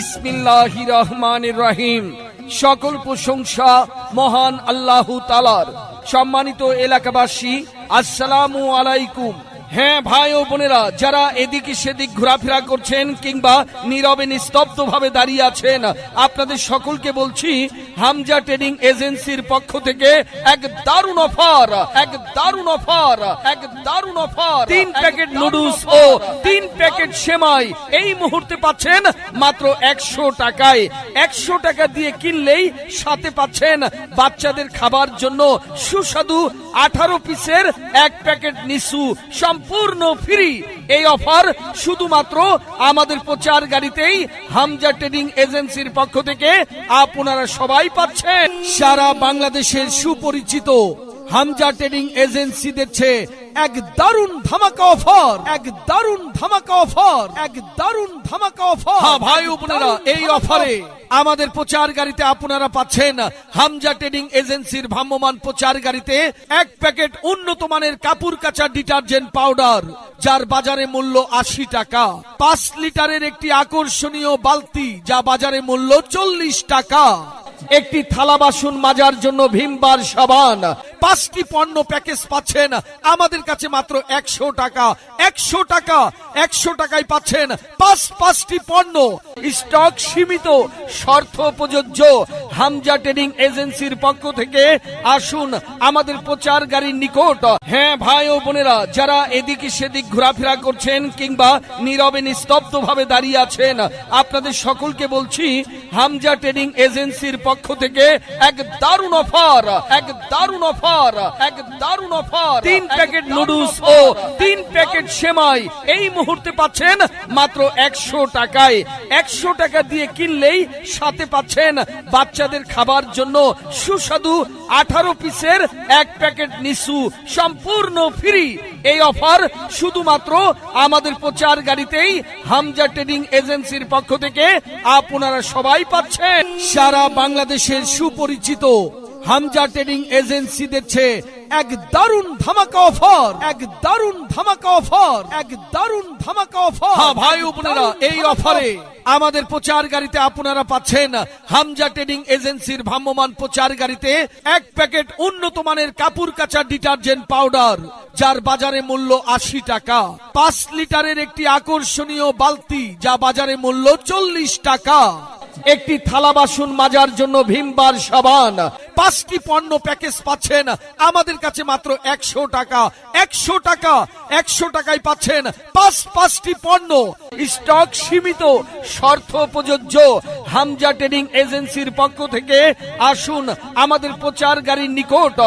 বিসমিল্লাহ রহমান রহিম। সকল প্রশংসা মহান আল্লাহ তালার সম্মানিত এলাকাবাসী আসসালামু আলাইকুম। হ্যাঁ ভাই ও বোনেরা যারা এদিকে সেদিক ঘোরাফেরা করছেন কিংবা নীরবে নিস্তব্ধ ভাবে দাঁড়িয়ে আছেন আপনাদের সকলকে বলছি হামজা ট্রেডিং এজেন্সির পক্ষ থেকে এক দারুণ অফার এক দারুণ অফার এক দারুণ অফার তিন প্যাকেট নুডলস ও তিন প্যাকেট সেমাই এই মুহূর্তে পাচ্ছেন মাত্র একশো টাকায়। একশো টাকা দিয়ে কিনলেই সাথে পাচ্ছেন বাচ্চাদের খাবার জন্য সুস্বাদু আঠারো পিসের এক প্যাকেট নিসু সম্পূর্ণ ফ্রি। এই অফার শুধুমাত্র আমাদের প্রচার গাড়িতেই হামজা ট্রেডিং এজেন্সির পক্ষ থেকে আপনারা সবাই পাচ্ছেন। সারা বাংলাদেশের সুপরিচিত হামজা ট্রেডিং এজেন্সি দিচ্ছে এক দারুণ ধামাকা অফার। এক দারুণ ধামাকা অফার। এক দারুণ ধামাকা অফার। হ্যাঁ ভাই ও বোনেরা এই অফারে আমাদের প্রচার গাড়িতে আপনারা পাচ্ছেন হামজা ট্রেডিং এজেন্সির ভ্রাম্যমান প্রচার গাড়িতে এক প্যাকেট উন্নত মানের কাপড় কাচা ডিটারজেন্ট পাউডার যার বাজারে মূল্য আশি টাকা। পাঁচ লিটারের একটি আকর্ষণীয় বালতি যা বাজারে মূল্য চল্লিশ টাকা। একটি থালা বাসন মাজার জন্য ভীমবার সাবান। পাঁচটি পণ্য প্যাকেজ পাচ্ছেন। আমাদের কাছে মাত্র একশো টাকা। একশো টাকা। একশো টাকায় পাচ্ছেন পাঁচ, পাঁচটি পণ্য। স্টক সীমিত শর্ত প্রযোজ্য। হামজা ট্রেডিং এজেন্সির পক্ষ থেকে আসুন আমাদের প্রচার গাড়ির নিকট। হ্যাঁ ভাই ও বোনেরা, যারা এদিকে সেদিক ঘোরাফেরা করছেন কিংবা নীরবে নিস্তব্ধ ভাবে দাঁড়িয়ে আছেন, আপনাদের সকলকে বলছি, হামজা ট্রেডিং এজেন্সির পক্ষ থেকে এক দারুণ অফার এক দারুণ অফার এক দারুণ অফার তিন প্যাকেট নুডলস ও তিন প্যাকেট সেমাই এই মুহূর্তে পাচ্ছেন মাত্র একশো টাকায়। একশো টাকা দিয়ে কিনলেই সাথে পাচ্ছেন বাচ্চাদের খাবার জন্য সুস্বাদু আঠারো পিসের এক প্যাকেট নিসু সম্পূর্ণ ফ্রি। এই অফার শুধুমাত্র আমাদের প্রচার গাড়িতেই হামজা ট্রেডিং এজেন্সির পক্ষ থেকে আপনারা সবাই পাচ্ছেন। সারা বাংলাদেশের সুপরিচিত হামজা ট্রেডিং এজেন্সি দিচ্ছে এক দারুণ ধামাকা অফার এক দারুণ ধামাকা অফার এক দারুণ ধামাকা অফার। হ্যাঁ ভাই ও বোনেরা এই অফারে আমাদের প্রচার গাড়িতে আপনারা পাচ্ছেন হামজা ট্রেডিং এজেন্সির ভ্রাম্যমান প্রচার গাড়িতে এক প্যাকেট উন্নত মানের কাপড় কাচা ডিটারজেন্ট পাউডার। যার বাজারে মূল্য আশি টাকা। পাঁচ লিটারের একটি আকর্ষণীয় বালতি, যা বাজারে মূল্য চল্লিশ টাকা। একটি থালা বাসন মাজার জন্য ভীমবার সাবান। পাঁচটি পণ্য প্যাকেজ পাচ্ছেন। আমাদের কাছে মাত্র একশো টাকা। একশো টাকা, একশো টাকায় পাচ্ছেন পাঁচ পাঁচটি পণ্য। স্টক সীমিত শর্ত প্রযোজ্য। হামজা ট্রেডিং এজেন্সির পক্ষ থেকে আসুন আমাদের প্রচার গাড়ির নিকট।